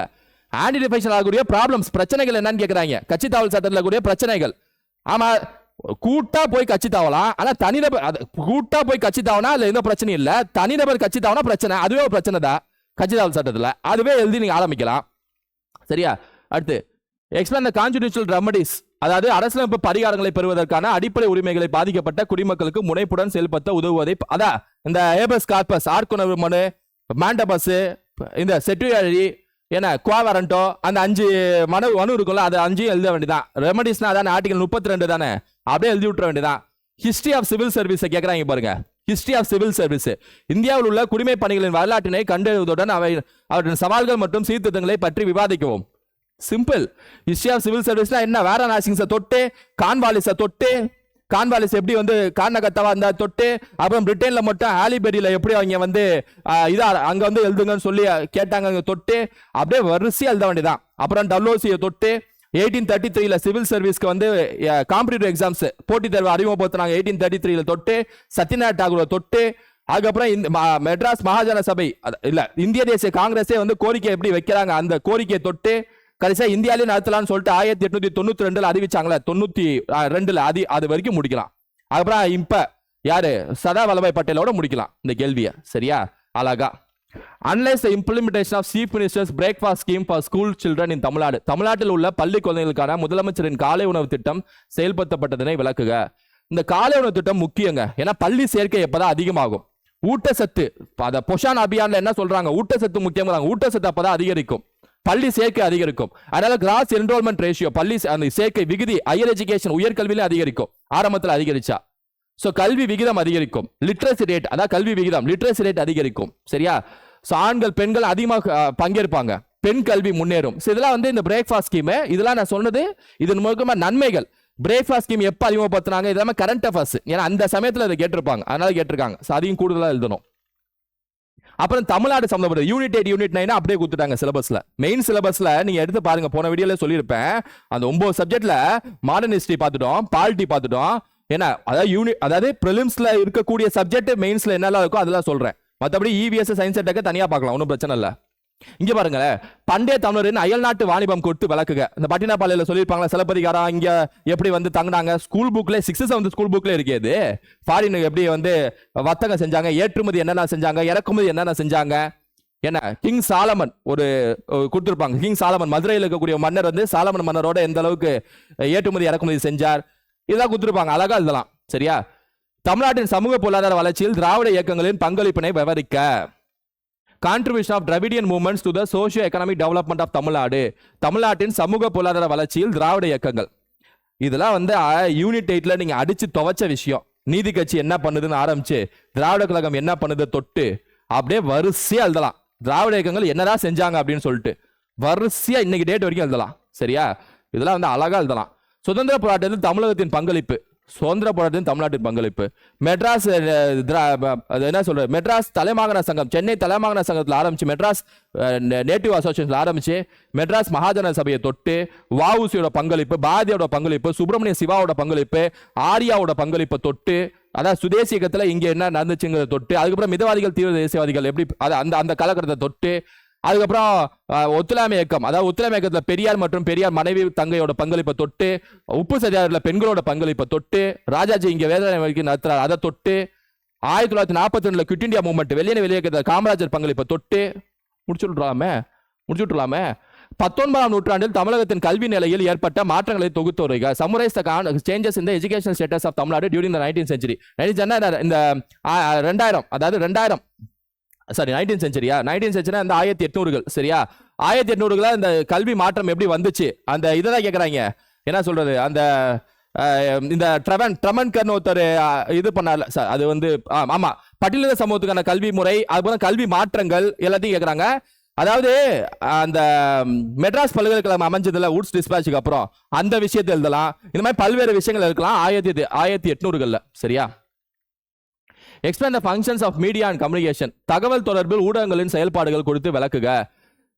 ஆன்டி டிஃபெக்ஷன் ஆகக்கூடிய ப்ராப்ளம்ஸ் பிரச்சனைகள் என்னன்னு கேட்குறாங்க கட்சி தாவல் சட்டத்தில் கூடிய பிரச்சனைகள். ஆமா கூட்டா போய் கட்சி தாவலாம் ஆனா தனிநபர் அது கூட்டா போய் கட்சி தாவனா அதுல எந்த பிரச்சனையும் இல்ல. தனிநபர் கட்சி தாவனா பிரச்சனை அதுவே ஒரு பிரச்சனை தான். கட்சி தாவல் சட்டத்தில். அதுவே எழுதி நீங்க ஆரம்பிக்கலாம். சரியா? அடுத்து எக்ஸ்பிளைன் த கான்ஸ்டிடியூஷனல் ரெமடிஸ் அதாவது அரசியலமைப்பு பரிகாரங்களை பெறுவதற்கான அடிப்படை உரிமைகளை பாதிக்கப்பட்ட குடிமக்களுக்கு முனைப்புடன் செயல்படுத்த உதவுவதை அதான் இந்த ஏபஸ் கார்பஸ் ஆர்குணவு மனு மாண்டபஸ் இந்த செட்டுயாரி ஏன்னா குவாவரண்டோ அந்த அஞ்சு மனு மனு இருக்கும்ல அது அஞ்சையும் எழுத வேண்டியதான் ரெமடிஸ்னா தானே ஆர்டிகல் முப்பத்தி ரெண்டு தானே? அப்படியே எழுதி விட்டுற வேண்டியதான் ஹிஸ்ட்ரி ஆஃப் சிவில் சர்வீஸை கேட்குறாங்க பாருங்க. ஹிஸ்டரி ஆஃப் சிவில் சர்வீஸ் இந்தியாவில் உள்ள குடிமை பணிகளின் வரலாற்றினை கண்டறிவதுடன் அவை அவற்றின் சவால்கள் மற்றும் சீர்திருத்தங்களை பற்றி விவாதிக்கவும். சிம்பிள் ஹிஸ்டரி ஆஃப் சிவில் சர்வீஸ்னா என்ன? வேற நாசிங்ஸை தொட்டு கான்வாலிஸை தொட்டு கான்வாலிஸ் எப்படி வந்து கார்னகத்தவா இருந்தா தொட்டு அப்புறம் பிரிட்டன்ல மட்டும் ஆலிபெரியில எப்படி அவங்க வந்து இதா அங்க வந்து எழுதுங்கன்னு சொல்லி கேட்டாங்க அங்க தொட்டு அப்படியே வரிசையா எழுத வேண்டியதான் அப்புறம் டபிள்யூசியை தொட்டு எயிட்டீன் தேர்ட்டி த்ரீல சிவில் சர்வீஸ்க்கு வந்து காம்படிட்டிவ் எக்ஸாம்ஸ் போட்டித் தேர்வு அறிமுகப்படுத்தினாங்க. எயிட்டீன் தேர்ட்டி த்ரீல தொட்டு சத்யநாராயண டாகூரை தொட்டு அதுக்கப்புறம் இந்த ம- மெட்ராஸ் மகாஜன சபை அது- இல்ல இந்திய தேசிய காங்கிரஸே வந்து கோரிக்கை எப்படி வைக்கிறாங்க அந்த கோரிக்கையை தொட்டு கடைசியா இந்தியாலே நடத்தலாம்னு சொல்லிட்டு ஆயிரத்தி எட்நூத்தி தொண்ணூத்தி ரெண்டுல அறிவிச்சாங்களே தொண்ணூத்தி ரெண்டுல அது அது வரைக்கும் முடிக்கலாம். அதுக்கப்புறம் இப்ப யாரு? சதா வல்லபாய் பட்டேலோட முடிக்கலாம் இந்த கேள்வியை. சரியா? அழகா. Analyse the implementation of chief ministers breakfast scheme for school children in Tamil Nadu. தமிழ்நாட்டில் உள்ள பள்ளி குழந்தைகளுக்கான முதலமைச்சரின் காலை உணவு திட்டம் செயல்படுத்தப்பட்டதனை விளக்குக. இந்த காலை உணவு திட்டம் முக்கியங்க. ஏன்னா பள்ளி சேர்க்கை எப்பதான் அதிகமாகும்? ஊட்டச்சத்து. அத பொஷான் அபியான்ல என்ன சொல்றாங்க? ஊட்டச்சத்து முக்கியங்கிறாங்க ஊட்டச்சத்து அப்பதான் அதிகரிக்கும். பள்ளி சேர்க்கை அதிகரிக்கும். அதனால கிராஸ் என்ரோல்மெண்ட் ரேஷியோ பள்ளி அந்த சேர்க்கை விகுதி ஹையர் எஜுகேஷன் உயர்கல்வியில அதிகரிக்கும். ஆரம்பத்தில் அதிகரிச்சா. ஸோ கல்வி விகிதம் அதிகரிக்கும். லிட்ரஸி ரேட் அதான் கல்வி விகிதம் லிட்ரஸி ரேட் அதிகரிக்கும். சரியா? ஸோ ஆண்கள் பெண்கள் அதிகமாக பங்கேற்பாங்க. பெண் கல்வி முன்னேறும். ஸோ இதெல்லாம் வந்து இந்த பிரேக்ஃபாஸ்ட் ஸ்கீம் இதெல்லாம் நான் சொன்னது இதன் மூலமாக நன்மைகள். பிரேக்ஃபாஸ்ட் ஸ்கீம் எப்ப அறிமுகப்படுத்துனாங்க இதெல்லாமே கரண்ட் அஃபேர்ஸ் ஏன்னா அந்த சமயத்தில் அதை கேட்டிருப்பாங்க. அதனால கேட்டிருக்காங்க. ஸோ அதையும் கூடுதலாக எழுதணும். அப்புறம் தமிழ்நாடு சம்மந்தப்பட்ட யூனிட் எயிட் யூனிட் நைன் அப்படியே கொடுத்துட்டாங்க சிலபஸ்ல மெயின் சிலபஸ்ல நீங்க எடுத்து பாருங்க. போன வீடியோல சொல்லியிருப்பேன். அந்த ஒன்பது சப்ஜெக்ட்ல மாடர்ன் ஹிஸ்டரி பார்த்துட்டோம் பாலிட்டி பார்த்துட்டோம். ஏன்னா அதாவது யூனிட் அதாவது ப்ரிலிம்ஸ்ல இருக்கக்கூடிய சப்ஜெக்ட் மெயின்ஸ்ல என்னெல்லாம் இருக்கோ அதெல்லாம் சொல்றேன். மற்றபடி இவிஎஸ் சயின்ஸ் அட்டாக்க தனியா பார்க்கலாம். ஒன்றும் பிரச்சனை இல்லை. இங்க பாருங்களேன் பண்டைய தமிழரின் அயல்நாட்டு வாணிபம் கொடுத்து விளக்குக. இந்த பட்டினப்பாளையில சொல்லியிருப்பாங்களா சிலப்பதிகாரம் இங்க எப்படி வந்து தங்கினாங்க? ஸ்கூல் புக்ல சிக்ஸ் செவன்த் ஸ்கூல் புக்ல இருக்கிறது ஃபாரின் எப்படி வந்து வர்த்தகம் செஞ்சாங்க ஏற்றுமதி என்னென்ன செஞ்சாங்க இறக்குமதி என்னென்ன செஞ்சாங்க? என்ன? கிங் சாலமன் ஒரு கொடுத்துருப்பாங்க. கிங் சாலமன் மதுரையில் இருக்கக்கூடிய மன்னர் வந்து சாலமன் மன்னரோட எந்த அளவுக்கு ஏற்றுமதி இறக்குமதி செஞ்சார்? இதெல்லாம் கொடுத்துருப்பாங்க. அழகா இதெல்லாம். சரியா? தமிழ்நாட்டின் சமூக பொருளாதார வளர்ச்சியில் திராவிட இயக்கங்களின் பங்களிப்பினை விவரிக்க. Contribution of Dravidian movements to the socio economic development of Tamil Nadu தமிழ்நாட்டின் சமூக பொருளாதார வளர்ச்சியில் திராவிட இயக்கங்கள். இதெல்லாம் வந்து யூனிட் எயிட்டில் நீங்கள் அடித்து துவைச்ச விஷயம். நீதி கட்சி என்ன பண்ணுதுன்னு ஆரம்பிச்சு திராவிட கழகம் என்ன பண்ணுது தொட்டு அப்படியே வரிசையாக எழுதலாம். திராவிட இயக்கங்கள் என்னதான் செஞ்சாங்க அப்படின்னு சொல்லிட்டு வரிசையா இன்னைக்கு டேட் வரைக்கும் எழுதலாம். சரியா? இதெல்லாம் வந்து அழகா எழுதலாம். சுதந்திர போராட்டத்தில் தமிழகத்தின் பங்களிப்பு. சுதந்திர போராட்டத்தின் தமிழ்நாட்டின் பங்களிப்பு. மெட்ராஸ் அது என்ன சொல்ற மெட்ராஸ் தலைமாகாண சங்கம் சென்னை தலைமாகாண சங்கத்தில் ஆரம்பிச்சு மெட்ராஸ் நேட்டிவ் அசோசியேஷன் ஆரம்பிச்சு மெட்ராஸ் மகாஜன சபையை தொட்டு வாவுசியோட பங்களிப்பு பாரதியோட பங்களிப்பு சுப்பிரமணிய சிவாவோட பங்களிப்பு ஆரியாவோட பங்களிப்பை தொட்டு அதாவது சுதேசி இயக்கத்தில் இங்கே என்ன நடந்துச்சுங்கிறத தொட்டு அதுக்கப்புறம் மிதவாதிகள் தீவிர தேசியவாதிகள் எப்படி அது அந்த அந்த காலகட்டத்தை தொட்டு அதுக்கப்புறம் அஹ், ஒத்துழையாமை இயக்கம். அதாவது ஒத்துழையாமை இயக்கத்தில் பெரியார் மற்றும் பெரியார் மனைவி தங்கையோட பங்களிப்பை தொட்டு உப்பு சதியாரில் பெண்களோட பங்களிப்பை தொட்டு ராஜாஜி இங்கே வேதனை வரைக்கும் நடத்துறாரு. அதை தொட்டு ஆயிரத்தி தொள்ளாயிரத்தி நாற்பத்தி ரெண்டுல குவிட் இந்தியா மூவ்மெண்ட் வெளியே வெளியேற்ற காமராஜர் பங்களிப்பை தொட்டு முடிச்சு விட்றாமே முடிச்சு பத்தொன்பதாம் நூற்றாண்டில் தமிழகத்தின் கல்வி நிலையில் ஏற்பட்ட மாற்றங்களை தொகுத்து வருக. Summarise changes in the education status of Tamil Nadu during the nineteen century இந்த ரெண்டாயிரம் அதாவது ரெண்டாயிரம் சாரி நைன்டீன் செஞ்சுரியா நைன்டீன் செஞ்சுனா அந்த ஆயிரத்தி எட்நூறுகள் சரியா? ஆயிரத்தி எட்நூறுகள இந்த கல்வி மாற்றம் எப்படி வந்துச்சு? அந்த இதை தான் கேட்குறாங்க என்ன சொல்றது? அந்த இந்த ட்ரவன் ட்ரமன்கர்னு ஒருத்தர் இது பண்ணார்ல. சார் அது வந்து ஆமாம் ஆமா. பட்டியலின சமூகத்துக்கான கல்வி முறை அதுபோல் கல்வி மாற்றங்கள் எல்லாத்தையும் கேட்குறாங்க அதாவது அந்த மெட்ராஸ் பல்கலைக்கழகம் அமைஞ்சதுல உட்ஸ் டிஸ்பேச்சுக்கு அப்புறம் அந்த விஷயத்தை எழுதலாம். இந்த மாதிரி பல்வேறு விஷயங்கள் இருக்கலாம். ஆயிரத்தி ஆயிரத்தி எட்நூறுகளில் சரியா? Explain the functions of media and communication தகவல் தொடர்பில் ஊடகங்களின் செயல்பாடுகள் குறித்து விளக்குக.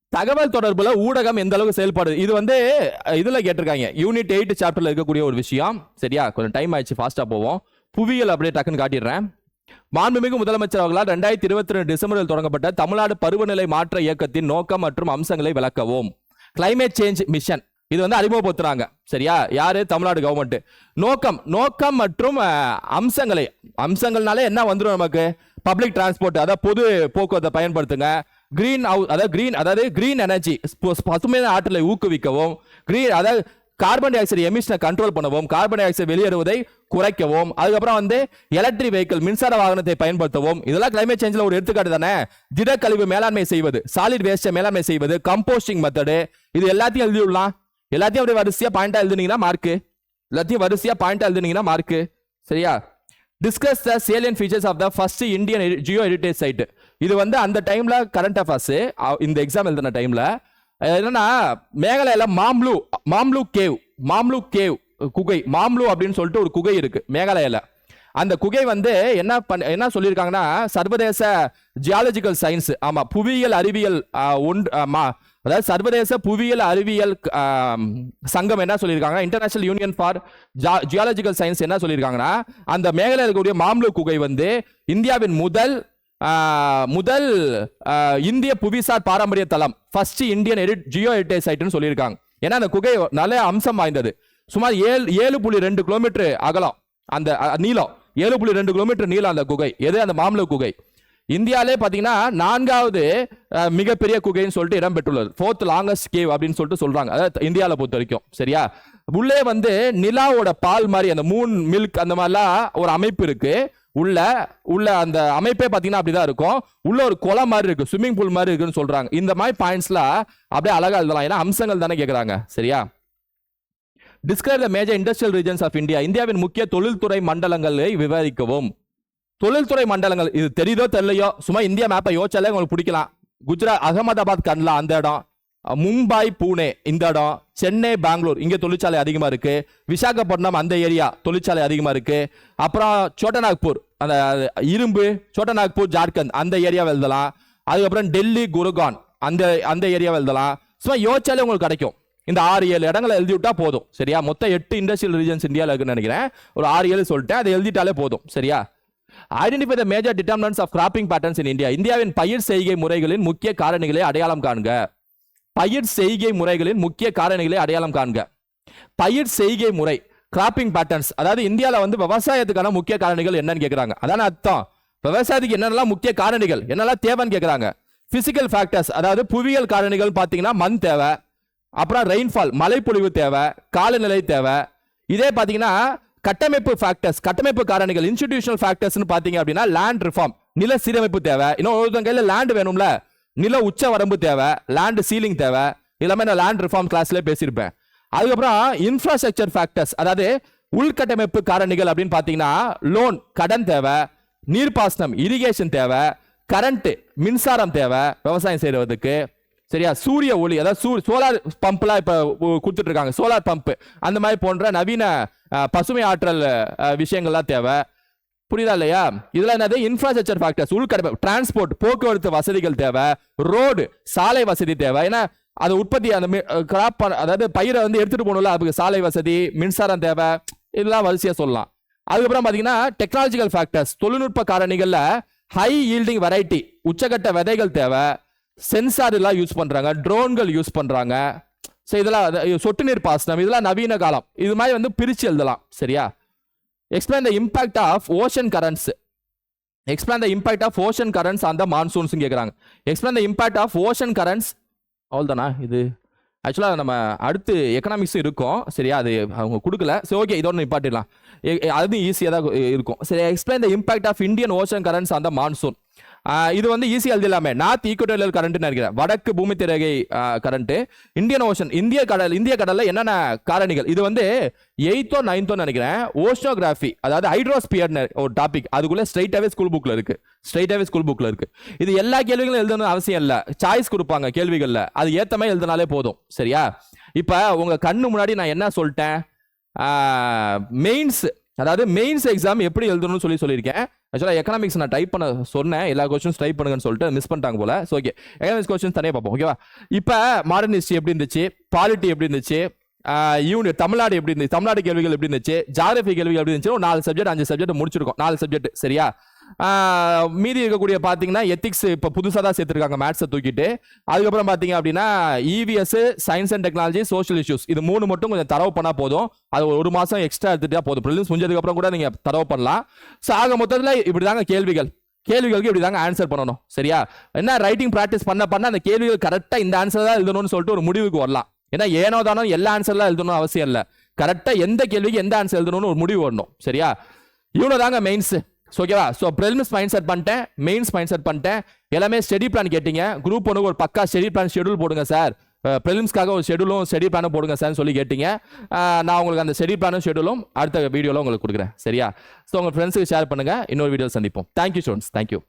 தகவல் தொடர்புல ஊடகம் எந்த அளவுக்கு செயல்பாடு இது வந்து இதில் இதுல கேட்டிருக்காங்க. யூனிட் எயிட் சாப்டர்ல இருக்கக்கூடிய ஒரு விஷயம். சரியா? கொஞ்சம் டைம் ஆயிடுச்சு ஃபாஸ்டா போவோம். புவியியல் அப்படியே டக்குன்னு காட்டிடுறேன். மாண்புமிகு முதலமைச்சர் அவர்களால் ரெண்டாயிரத்தி இருபத்தி ரெண்டு டிசம்பரில் தொடங்கப்பட்ட தமிழ்நாடு பருவநிலை மாற்ற இயக்கத்தின் நோக்கம் மற்றும் அம்சங்களை விளக்கவும். கிளைமேட் சேஞ்ச் மிஷன் இது வந்து அறிமுகப்படுத்துறாங்க. சரியா? யாரு? தமிழ்நாடு கவர்மெண்ட் நோக்கம் நோக்கம் மற்றும் அம்சங்களை அம்சங்கள்னாலே என்ன வந்துடும் நமக்கு? பப்ளிக் டிரான்ஸ்போர்ட் அதாவது பொது போக்குவரத்தை பயன்படுத்துங்க. கிரீன் ஹவுஸ் அதாவது கிரீன் அதாவது கிரீன் எனர்ஜி பசுமையான ஆற்றலை ஊக்குவிக்கவும் கிரீன் அதாவது கார்பன் டை ஆக்சைடு எமிஷனை கண்ட்ரோல் பண்ணவும் கார்பன் டை ஆக்சைடு வெளியேறுவதை குறைக்கவும் அதுக்கப்புறம் வந்து எலக்ட்ரிக் வெஹிக்கிள் மின்சார வாகனத்தை பயன்படுத்தவும். இதெல்லாம் கிளைமேட் சேஞ்சில் ஒரு எடுத்துக்காட்டு தானே? திடக்கழிவு மேலாண்மை செய்வது சாலிட் வேஸ்ட்டை மேலாண்மை செய்வது கம்போஸ்டிங் மெத்தடு இது எல்லாத்தையும் எழுதி விடலாம் எல்லாத்தையும் அப்படியே வரிசையா பாயிண்டா எழுதுனீங்கன்னா மார்க்கு எல்லாத்தையும் வரிசையா பாயிண்டா எழுதுனீங்கன்னா மார்க்கு சரியா? Discuss the salient features of the first Indian geo heritage site இது வந்து அந்த டைம்ல கரண்ட் அஃபேர்ஸ் இந்த எக்ஸாம் எழுதின டைம்ல என்னன்னா மேகாலயால மாம்லு மாம்லு கேவ் மாம்லு கேவ் குகை மாம்லு அப்படின்னு சொல்லிட்டு ஒரு குகை இருக்கு மேகாலயால. அந்த குகை வந்து என்ன பண்ண என்ன சொல்லியிருக்காங்கன்னா சர்வதேச ஜியாலஜிக்கல் சயின்ஸ் ஆமா புவியியல் அறிவியல் ஒன்று அதாவது சர்வதேச புவியியல் அறிவியல் சங்கம் என்ன சொல்லியிருக்காங்க international union for geological science என்ன சொல்லியிருக்காங்கன்னா அந்த மேகலையில் இருக்கக்கூடிய மாம்லு குகை வந்து இந்தியாவின் முதல் முதல் இந்திய புவிசார் பாரம்பரிய தளம் first Indian edit geo heritage சைட்னு சொல்லியிருக்காங்க. ஏன்னா அந்த குகை நல்ல அம்சம் வாய்ந்தது. சுமார் ஏழு ஏழு புள்ளி ரெண்டு கிலோமீட்டர் அகலம் அந்த நீளம். ஏழு புள்ளி ரெண்டு கிலோமீட்டர் நீளம் அந்த குகை எது? அந்த மாம்லு குகை. இந்தியாவிலே பார்த்தீங்கன்னா நான்காவது மிகப்பெரிய குகைன்னு சொல்லிட்டு இடம் பெற்றுள்ளது. ஃபோர்த் லாங்கஸ்ட் கேவ் அப்படின்னு சொல்லிட்டு சொல்றாங்க. அதாவது இந்தியாவில் பொறுத்த வரைக்கும். சரியா? உள்ளே வந்து நிலாவோட பால் மாதிரி அந்த மூன் மில்க் அந்த மாதிரிலாம் ஒரு அமைப்பு இருக்கு. உள்ள உள்ள அந்த அமைப்பே பார்த்தீங்கன்னா அப்படிதான் இருக்கும். உள்ள ஒரு குளம் மாதிரி இருக்கு. ஸ்விம்மிங் பூல் மாதிரி இருக்குன்னு சொல்றாங்க. இந்த மாதிரி பாயிண்ட்ஸ்லாம் அப்படியே அழகா எழுதலாம். ஏன்னா அம்சங்கள் தானே கேட்குறாங்க சரியா? Describe the major industrial regions of India இந்தியாவின் முக்கிய தொழில்துறை மண்டலங்களை விவரிக்கவும். தொழில்துறை மண்டலங்கள் இது தெரியுதோ தெரியலையோ? சும்மா இந்தியா மேப்பை யோசிச்சாலே உங்களுக்கு பிடிக்கலாம். குஜராத் அகமதாபாத் கன்லா அந்த இடம். மும்பாய் மும்பை பூனே இந்த இடம். சென்னை பெங்களூர் இங்கே தொழிற்சாலை அதிகமாக இருக்கு. விசாகப்பட்டினம் அந்த ஏரியா தொழிற்சாலை அதிகமாக இருக்கு. அப்புறம் சோட்டநாக்பூர் அந்த இரும்பு சோட்டநாக்பூர் ஜார்க்கண்ட் அந்த ஏரியாவை எழுதலாம். அதுக்கப்புறம் டெல்லி குருகான் அந்த அந்த ஏரியாவை எழுதலாம். சும்மா யோசிச்சாலே உங்களுக்கு கிடைக்கும். இந்த ஆறு ஏழு இடங்களை எழுதி விட்டா போதும். சரியா? மொத்தம் எட்டு இண்டஸ்ட்ரியல் ரீஜன்ஸ் இந்தியாவில் இருக்குன்னு நினைக்கிறேன். ஒரு ஆறு ஏழு சொல்லிட்டேன். அதை எழுதிட்டாலே போதும். சரியா? Identify the major determinants of cropping patterns in India இந்தியாவின் பயிர் செய்கை முறைகளின் முக்கிய காரணிகளை அடையாளம் காண்க. பயிர் செய்கை முறைகளின் முக்கிய காரணிகளை அடையாளம் காண்க. பயிர் செய்கை முறை கிராப்பிங் பேட்டர்ன்ஸ் அதாவது இந்தியாவில் வந்து விவசாயத்துக்கான முக்கிய காரணிகள் என்னன்னு கேட்குறாங்க அதான அர்த்தம். விவசாயத்துக்கு என்னென்னலாம் முக்கிய காரணிகள் என்னெல்லாம் தேவைன்னு கேட்குறாங்க பிசிக்கல் ஃபேக்டர்ஸ் அதாவது புவியியல் காரணிகள் பார்த்தீங்கன்னா மண் தேவை. அப்புறம் ரெயின்ஃபால் மழைப்பொழிவு தேவை காலநிலை தேவை. இதே பார்த்தீங்கன்னா கட்டமைப்பு ஃபேக்டர்ஸ் கட்டமைப்பு காரணிகள் இன்ஸ்டிடியூஷனல் ஃபேக்டர்ஸ்னு பார்த்தீங்க அப்படின்னா லேண்ட் ரிஃபார்ம் நில சீரமைப்பு தேவை. இன்னும் ஒருத்தன் கையில் லேண்ட் வேணும்ல? நில உச்ச வரம்பு தேவை. லேண்ட் சீலிங் தேவை. எல்லாமே நான் லேண்ட் ரிஃபார்ம் கிளாஸ்ல பேசியிருப்பேன். அதுக்கப்புறம் இன்ஃப்ராஸ்ட்ரக்சர் ஃபேக்டர்ஸ் அதாவது உள்கட்டமைப்பு காரணிகள் அப்படின்னு பார்த்தீங்கன்னா லோன் கடன் தேவை. நீர்ப்பாசனம் இரிகேஷன் தேவை. கரண்ட்டு மின்சாரம் தேவை. விவசாயம் செய்கிறதுக்கு சரியா? சூரிய ஒளி அதாவது சூ சோலார் பம்ப்லாம் இப்போ கொடுத்துட்ருக்காங்க சோலார் பம்ப் அந்த மாதிரி போன்ற நவீன பசுமை ஆற்றல் விஷயங்கள்லாம் தேவை. புரியுதா இல்லையா? இதுல என்னது? இன்ஃப்ராஸ்ட்ரக்சர் ஃபேக்டர்ஸ் உள்கடமை டிரான்ஸ்போர்ட் போக்குவரத்து வசதிகள் தேவை. ரோடு சாலை வசதி தேவை. ஏன்னா அது உற்பத்தி அந்த கிராப் அதாவது பயிரை வந்து எடுத்துட்டு போகணும்ல அதுக்கு சாலை வசதி மின்சாரம் தேவை. இதெல்லாம் வரிசையாக சொல்லலாம். அதுக்கப்புறம் பார்த்தீங்கன்னா டெக்னாலஜிக்கல் ஃபேக்டர்ஸ் தொழில்நுட்ப காரணிகளில் ஹை ஈல்டிங் வெரைட்டி உச்சகட்ட விதைகள் தேவை. சென்சார் எல்லாம் யூஸ் பண்ணுறாங்க ட்ரோன்கள் யூஸ் பண்ணுறாங்க ஸோ இதெல்லாம் சொட்டு நீர் பாசனம் இதெல்லாம் நவீன காலம். இது மாதிரி வந்து பிரித்து எழுதலாம். சரியா? Explain the impact of ocean currents explain the impact of ocean currents அந்த மான்சூன்ஸ் கேட்குறாங்க explain the impact of ocean currents அவ்வளோதானா இது? ஆக்சுவலாக நம்ம அடுத்து எக்கனாமிக்ஸும் இருக்கும். சரியா? அது அவங்க கொடுக்கல. சரி ஓகே இதோட நிப்பாட்டிடலாம். அதுவும் ஈஸியாக தான் இருக்கும். சரி explain the impact of Indian ocean currents அந்த மான்சூன் இது வந்து ஈஸி இல்லாமல் நார்த் ஈக்குவட்டோரியல் கரண்ட்னு நினைக்கிறேன் வடக்கு பூமி திரகை கரண்ட் இந்தியன் ஓஷன் இந்திய கடல் இந்திய கடலில் என்னென்ன காரணிகள்? இது வந்து எயித்தோ நைன்த்தோ நினைக்கிறேன். ஓஷனோகிராஃபி அதாவது ஹைட்ரோஸ்பியர்னு ஒரு டாபிக் அதுக்குள்ளே ஸ்ட்ரைட்டாகவே ஸ்கூல் புக்ல இருக்குது ஸ்ட்ரைட்டாகவே ஸ்கூல் புக்ல இருக்குது இது எல்லா கேள்விகளும் எழுதணும் அவசியம் இல்லை. சாய்ஸ் கொடுப்பாங்க கேள்விகளில். அது ஏற்ற மாதிரி எழுதினாலே போதும். சரியா? இப்போ உங்கள் கண்ணு முன்னாடி நான் என்ன சொல்லிட்டேன்? மெயின்ஸ் அதாவது மெயின்ஸ் எக்ஸாம் எப்படி எழுதணும்னு சொல்லி சொல்லியிருக்கேன். ஆக்சுவலாக எக்கனாமிக்ஸ் நான் டைப் பண்ண சொன்னேன். எல்லா கொஸ்டின்ஸ் டைப் பண்ணுங்கன்னு சொல்லிட்டு மிஸ் பண்ணிட்டாங்க போல. ஸோ ஓகே எக்கனாமிக்ஸ் கொஸ்டின்ஸ் தனியாக பார்ப்போம். ஓகேவா இப்போ மாடர்ன் ஹிஸ்ட்ரி எப்படி இருந்துச்சு? பாலிட்டி எப்படி இருந்துச்சு? யூனிட் தமிழ்நாடு எப்படி இருந்துச்சு? தமிழ்நாடு கேள்விகள் எப்படி இருந்துச்சு? ஜாகிரபி கேள்விகள் எப்படி இருந்துச்சு ஒரு நாலு சப்ஜெக்ட் அஞ்சு சப்ஜெக்ட் முடிச்சிருக்கோம். நாலு சப்ஜெக்ட் சரியா? மீதி இருக்கக்கூடிய பார்த்தீங்கன்னா எத்திக்ஸ் இப்போ புதுசாக தான் சேர்த்துருக்காங்க மேத்ஸை தூக்கிட்டு. அதுக்கப்புறம் பார்த்தீங்க அப்படின்னா EVS science and technology social issues இது மூணு மட்டும் கொஞ்சம் தரவு பண்ணால் போதும். அது ஒரு மாதம் எக்ஸ்ட்ரா எடுத்துட்டா போதும். ப்ரிலிம்ஸ் முடிஞ்சதுக்கப்புறம் கூட நீங்கள் தரவு பண்ணலாம். ஸோ ஆக மொத்தத்தில் இப்படி தாங்க கேள்விகள். கேள்விகளுக்கு இப்படி தாங்க ஆன்சர் பண்ணணும். சரியா? என்ன ரைட்டிங் ப்ராக்டிஸ் பண்ண பண்ண அந்த கேள்விகள் கரெக்டாக இந்த ஆன்சர் தான் எழுதணும்னு சொல்லிட்டு ஒரு முடிவுக்கு வரலாம். ஏன்னா ஏனோ தானோ எல்லா ஆன்சர்லாம் எழுதணும் அவசியம் இல்லை. கரெக்டாக எந்த கேள்விக்கு எந்த ஆன்சர் எழுதணும்னு ஒரு முடிவு வரணும். சரியா? இவ்வளோ தாங்க மெயின்ஸு ஓகேவா ஸோ ப்ரிலிம்ஸ் மைண்ட் செட் பண்ணிட்டேன் மெயின்ஸ் மைண்ட் செட் பண்ணிட்டேன். எல்லாமே ஸ்டடி பிளான் கேட்டீங்க. குரூப் ஒன்று ஒரு பக்கா ஸ்டடி பிளான் ஷெடியூல் போடுங்க சார் ப்ரிலிம்ஸ்க்காக ஒரு ஷெடியூலும் ஸ்டடி பிளானும் போடுங்க சார்னு சொல்லி கேட்டீங்க. நான் உங்களுக்கு அந்த ஸ்டடி பிளானும் ஷெடியூலும் அடுத்த வீடியோவில் உங்களுக்கு கொடுக்குறேன். சரியா? ஸோ உங்கள் ஃப்ரெண்ட்ஸுக்கு ஷேர் பண்ணுங்கள் இன்னொரு வீடியோ சந்திப்போம். Thank you students thank you